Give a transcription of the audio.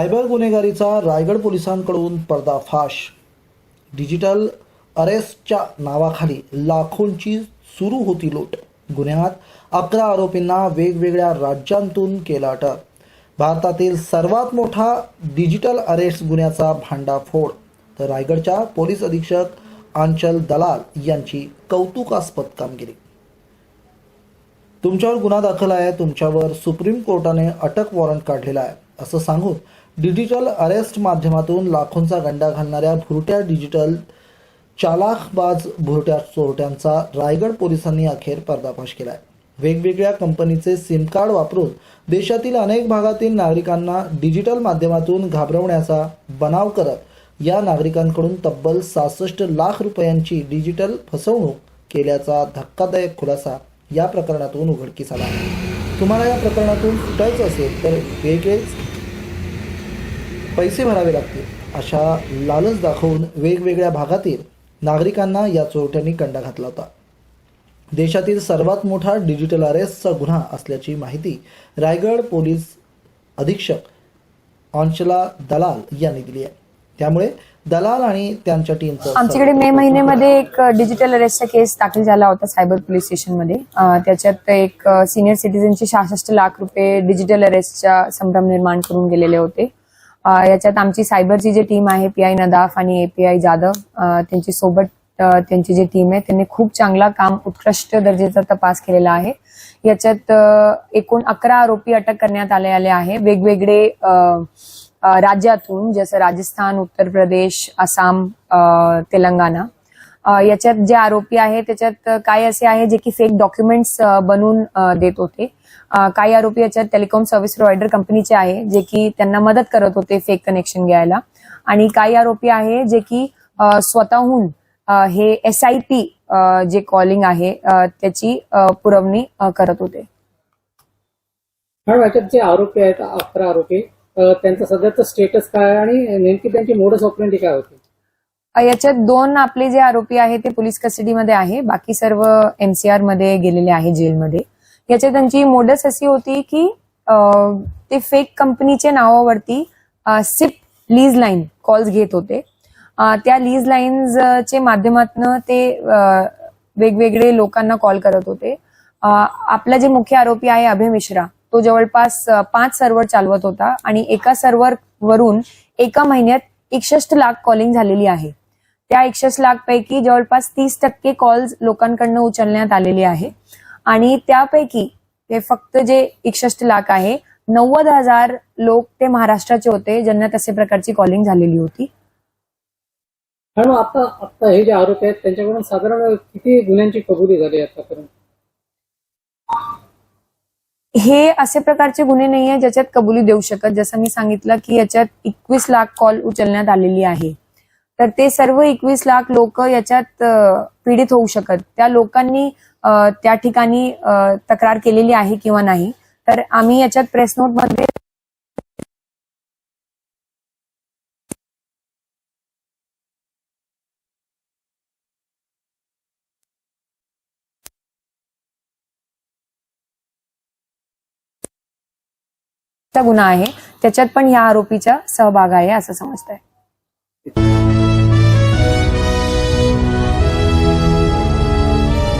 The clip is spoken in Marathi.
सायबर गुन्हेगारीचा रायगड पोलिसांकडून पर्दाफाश. डिजिटल अरेस्टच्या नावाखाली लाखोंची सुरू होती लूट. गुन्ह्यात अकरा आरोपींना वेगवेगळ्या राज्यांतून केला अटक. भारतातील सर्वात मोठा डिजिटल अरेस्ट गुन्ह्याचा भांडाफोड. तर रायगडच्या पोलीस अधीक्षक आंचल दलाल यांची कौतुकास्पद कामगिरी. तुमच्यावर गुन्हा दाखल आहे तुमच्यावर सुप्रीम कोर्टाने अटक वॉरंट काढलेला आहे असं सांगून डिजिटल अरेस्ट माध्यमातून लाखोंचा गंडा घालणाऱ्या भुरट्या डिजिटल चालाखबाज भुरट्या चोरट्यांचा रायगड पोलिसांनी अखेर पर्दाफाश केला आहे वेगवेगळ्या कंपनीचे सिम कार्ड वापरून देशातील अनेक भागातील नागरिकांना डिजिटल माध्यमातून घाबरवण्याचा बनाव करत या नागरिकांकडून तब्बल सहासष्ट लाख रुपयांची डिजिटल फसवणूक केल्याचा धक्कादायक खुलासा या प्रकरणातून उघडकीस आला. आहे तुम्हाला या प्रकरणातून सुटायचं असेल तर वेगळेच पैसे भरावे लागतील. अशा लालच दाखवून वेगवेगळ्या भागातील नागरिकांना या चोरट्यांनी कंडा घातला होता. देशातील सर्वात मोठा डिजिटल अरेस्टचा गुन्हा असल्याची माहिती रायगड पोलीस अधीक्षक अंशला दलाल यांनी दिली आहे. त्यामुळे दलाल आणि त्यांच्या टीमचं आमच्याकडे मे महिन्यामध्ये एक डिजिटल अरेस्टचा केस दाखल झाला होता सायबर पोलीस स्टेशनमध्ये त्याच्यात एक सिनियर सिटीजनचे सहासष्ट लाख रुपये डिजिटल अरेस्टचा संभ्रम निर्माण करून गेलेले होते. याच्यात आमची सायबरची जी टीम आहे पी आय नदाफ आणि एपीआय जाधव त्यांची सोबत त्यांची जी टीम आहे त्यांनी खूप चांगला काम उत्कृष्ट दर्जाचा तपास केलेला आहे. याच्यात एकूण अकरा आरोपी अटक करण्यात आले आले आहे. वेगवेगळे राज्यातून जसं राजस्थान उत्तर प्रदेश आसाम अ, तेलंगणा याच्यात जे आरोपी आहे त्याच्यात काही असे आहे जे की फेक डॉक्युमेंट्स बनवून देत होते. काही आरोपी याच्यात टेलिकॉम सर्व्हिस प्रोव्हायडर कंपनीचे आहे जे की त्यांना मदत करत होते फेक कनेक्शन घ्यायला. आणि काही आरोपी आहे जे की स्वतःहून हे एस आय पी जे कॉलिंग आहे त्याची पुरवणी करत होते. मॅडम याच्यात जे आरोपी आहेत अकरा आरोपी त्यांचा त्यांचं स्टेटस काय आणि नेमकी त्यांची मोडस ऑपरेंटी काय होती? याच्यात दोन आपले जे आरोपी आहे ते पोलीस कस्टडीमध्ये आहे. बाकी सर्व एमसीआरमध्ये गेलेले आहे जेलमध्ये. याच्यात त्यांची मोडस अशी होती की ते फेक कंपनीच्या नावावरती सिप लीज लाईन कॉल्स घेत होते. त्या लीज लाईन्सचे माध्यमातून ते वेगवेगळे लोकांना कॉल करत होते. आपला जे मुख्य आरोपी आहे अभय मिश्रा तो जवळपास पाच सर्व्हर चालवत होता आणि एका सर्व्हर वरून एका महिन्यात एकसष्ट लाख कॉलिंग झालेली आहे. त्या एकसष्ट लाख पैकी जवळपास तीस टक्के कॉल्स लोकांकडनं उचलण्यात आलेली आहे. आणि त्यापैकी ते फक्त जे एकसष्ट लाख आहे नव्वद हजार लोक ते महाराष्ट्राचे होते ज्यांना तसे प्रकारची कॉलिंग झालेली होती. मॅडम आता आता हे जे आरोपी आहेत त्यांच्याकडून साधारण किती गुन्ह्यांची कबुली झाली आतापर्यंत? हे असे प्रकारचे गुन्हे नाही आहे ज्याच्यात कबुली देऊ शकत. जसं मी सांगितलं की याच्यात एकवीस लाख कॉल उचलण्यात आलेली आहे. तर ते सर्व एकवीस लाख लोक याच्यात पीडित होऊ शकत. त्या लोकांनी त्या ठिकाणी तक्रार केलेली आहे किंवा नाही. तर आम्ही याच्यात प्रेस नोटमध्ये गुन्हा आहे. त्याच्यात पण या आरोपीचा सहभाग आहे असं समजतंय.